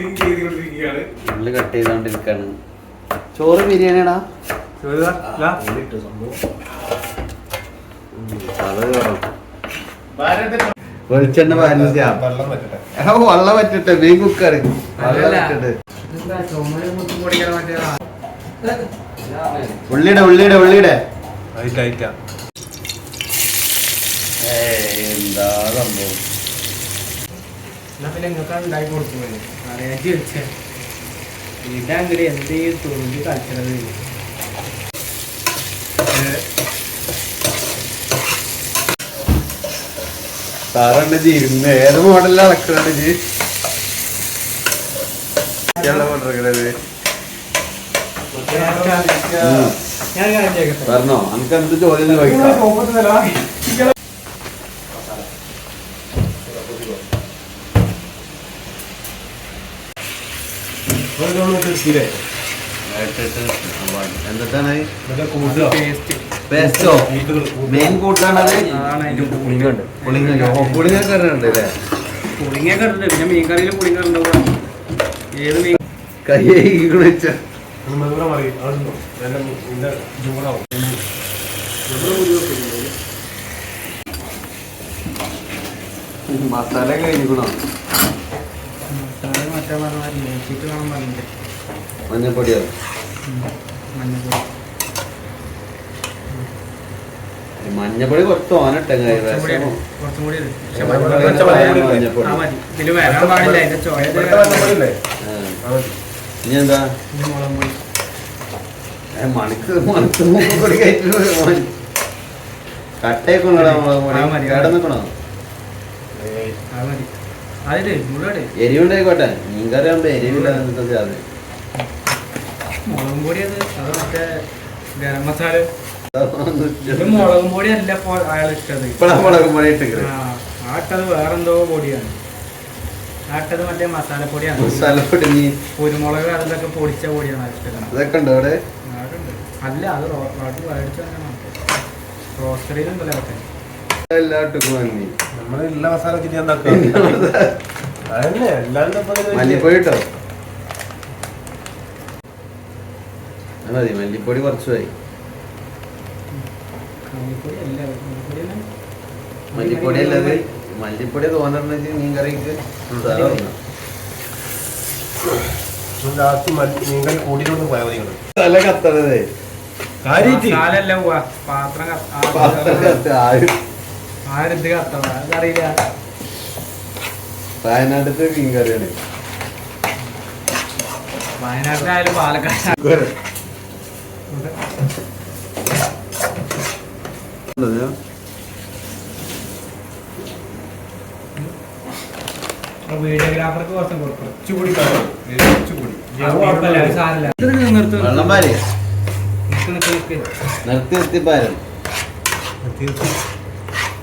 Cutting ചെയ്തുകൊണ്ടിരിക്കുകയാണ്. ഉള്ളി cut ചെയ്തുകൊണ്ടിരിക്കുകയാണ്. ചോറ് ബിരിയാണിയാടാ? വെളിച്ചെണ്ണ പാലിച്ച വെള്ളം പറ്റട്ടെ മീൻ കുക്കറ് വെള്ളം പറ്റട്ടെ ഉള്ളിടെ ആയിട്ടാ ഏയ് എന്താ സംഭവം? പിന്നെ നിങ്ങൾക്ക് ഉണ്ടായി കൊടുത്തു അറിയാൻ ചോദിച്ചേ ഇതങ്ങട് എന്ത് ഈ തുറന്ന് കളിക്കണത്? സാറണ്ട് ജീവിക്കുന്നത് ഏത് ജി കാര്യം ചെയ്യട്ടെ പറഞ്ഞോ നമുക്ക് എന്ത് ചോദ്യം ചോദിക്കാം പേസ്റ്റ് മെയിൻ കൂട്ടാണത്? പുളിങ്ങുണ്ട് പുളിങ്ങ അല്ലേ പിന്നെ മീൻ കറിയിൽ പുളിങ്ങ ഉണ്ടാവും ഏത് മീൻ കൈ മസാല കഴിഞ്ഞിക്കണോ മസാല മറ്റേ പറഞ്ഞാൽ മേച്ചിട്ട് വേണം പറഞ്ഞിട്ട് മഞ്ഞപ്പൊടിയോ മഞ്ഞപ്പൊടി മഞ്ഞപ്പൊടി കുറച്ച് തോനട്ടെ കുറച്ചും കൂടി വരാൻ പാടില്ല. അതിന്റെ ചോയ ഇനി എന്താ? മുളകും പൊടി. മണിക്ക് മണിക്ക് മൂക്കൊടി കയറ്റി കട്ടയൊക്കെ മുളക് ആ, പൊടി കേടന്നിക്കണോ? അത് മതി. എരിവുണ്ടായിക്കോട്ടെ. മീൻകറി ആകുമ്പോ എരിവില്ല എന്നിട്ട് അത്. മുളകും പൊടി അത് അത് മറ്റേ ഗരം മസാല. ഇത് മുളകും പൊടി അല്ല ഇപ്പോൾ അയാൾ ഇട്ടത്. ഇപ്പഴാ മുളക് പൊടി ഇട്ടിക്കണേ ആ ആ ഇട്ടത് വേറെന്തോ പൊടിയാണ്. ആ ഇട്ടത് മറ്റേ മസാലപ്പൊടിയാണ് മസാലപ്പൊടി കുരുമുളക് അതിലൊക്കെ പൊടിച്ച പൊടിയാണ് ഇട്ടത്. ഇതൊക്കെ ഉണ്ടോ അവിടെ? അല്ല അത് റോ- റോഡ് മേടിച്ച് തന്നെ റോസ്റ്ററിയിലുണ്ടല്ലോ അതൊക്കെ. എല്ലാം ഇട്ടിക്കണു നീ നമ്മൾ എല്ലാ മസാല വെച്ചിട്ട് ഞാൻ അതന്നെ മല്ലിപ്പൊടി ഇട്ടോ? അത് മതി മല്ലിപ്പൊടി കുറച്ച് പോയി മല്ലിപ്പൊടി. അല്ലത് മല്ലിപ്പൊടി തോന്നുന്നത് മീൻ കറിക്ക് ലാസ്റ്റ് മീൻകറി കൂട്ടിയിലോട്ട് പോയാൽ മതി നിങ്ങൾ. തല കത്തണതേ. കാര്യായിട്ട്? പാത്രം കത്ത- ആ, പാത്രം കത്ത ആരും ആരിത് കത്തണ? അതറിയില്ല. വയനാട്ടിലത്തെ മീൻ കറിയാണ്. വയനാട്ടിലായാലും പാലക്കാട് വീഡിയോഗ്രാഫർക്ക് കുറച്ചും കൊടുക്കും കുറച്ചുകൂടി നിർത്തി കുറച്ചുകൂടി. കുഴപ്പമില്ല സാരമില്ല നിർത്ത് നിർത്തി നിർത്തി പാലും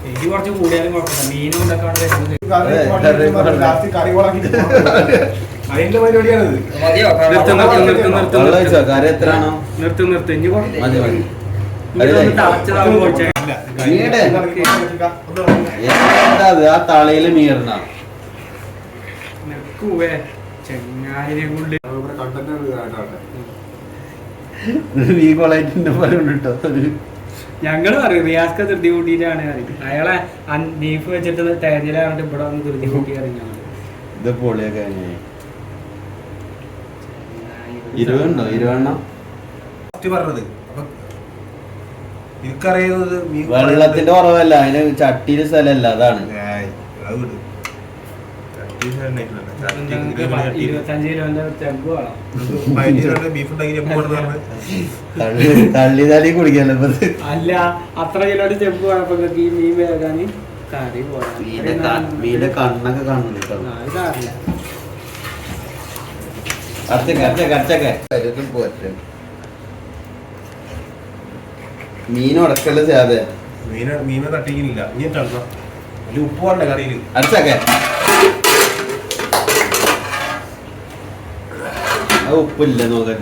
എരി കുറച്ച് കൂടിയാലും കുഴപ്പമില്ല. മീനും ഇതൊക്കെ അവിടെ വരുന്നത് അതിന്റെ പരിപാടിയാണിത്? മതിയോ? നിർത്ത് നിർത്ത് നിർത്ത് നിർത്ത് വെള്ളം ഒഴിച്ചോ? കറി എത്ര ആണോ നിർത്ത് നിർത്ത്. ഇനി കുറച്ച് മതി മതി. ഇനി ഒന്ന് തിളച്ചതാവും ഇല്ല. മീടെ. എന്താ അത് ആ തളയിൽ മീറണ നിൽക്കൂവേ. ചെങ്ങായിനെ കൊണ്ട്. ആണ് നീ കൊളായിട്ടിന്റെ പോലെ ഉണ്ട് കേട്ടോ ഞങ്ങൾ പറയും റിയാസ്ക ധൃതി കൂട്ടിയിട്ടാണ് അറിയും അയാളെ നീഫ് വെച്ചിട്ട് തേഞ്ഞിലാണ് ഇവിടെ വന്ന് ധൃതി കൂട്ടി അറിഞ്ഞാൽ ഇത് പൊളിയൊക്കെ ഇരുപതുണ്ടോ ഇരുപതെണ്ണം? പറഞ്ഞത്. എനിക്കറിയുന്നത് വെള്ളത്തിന്റെ കുറവല്ല അതിന് ചട്ടിയിലെ സ്ഥലമല്ല അതാണ്. ഏയ്, അത് വിട്. ചട്ടി തന്നെ ഇട്ടില്ല. ചട്ടി ഞങ്ങൾക്ക് ഇതിൽ ചട്ടി. ഇരുപത്തഞ്ച് കിലോന്റെ ചെമ്പ് വേണം നമുക്ക് പതിനഞ്ച് രൂപയുടെ ബീഫ് ഉണ്ടാക്കി എപ്പോ കൊണ്ടുവന്ന് പറഞ്ഞത്? തള്ളി തള്ളി തള്ളി കുടിക്കാല്ലോ അല്ല അത്ര കിലോന്റെ ചെമ്പ് ഈ മീൻ വേകാൻ കറി മീന്റെ കണ്ണൊക്കെ കാണുന്നുണ്ട് മീൻ ഉടക്കല്ല മീന മീനെ തട്ടിക്കുന്നില്ല ഇനി തട്ടണം ഉപ്പ് വേണ്ട കറിയിൽ അടച്ചൊക്കെ ഉപ്പില്ല നോക്കാൻ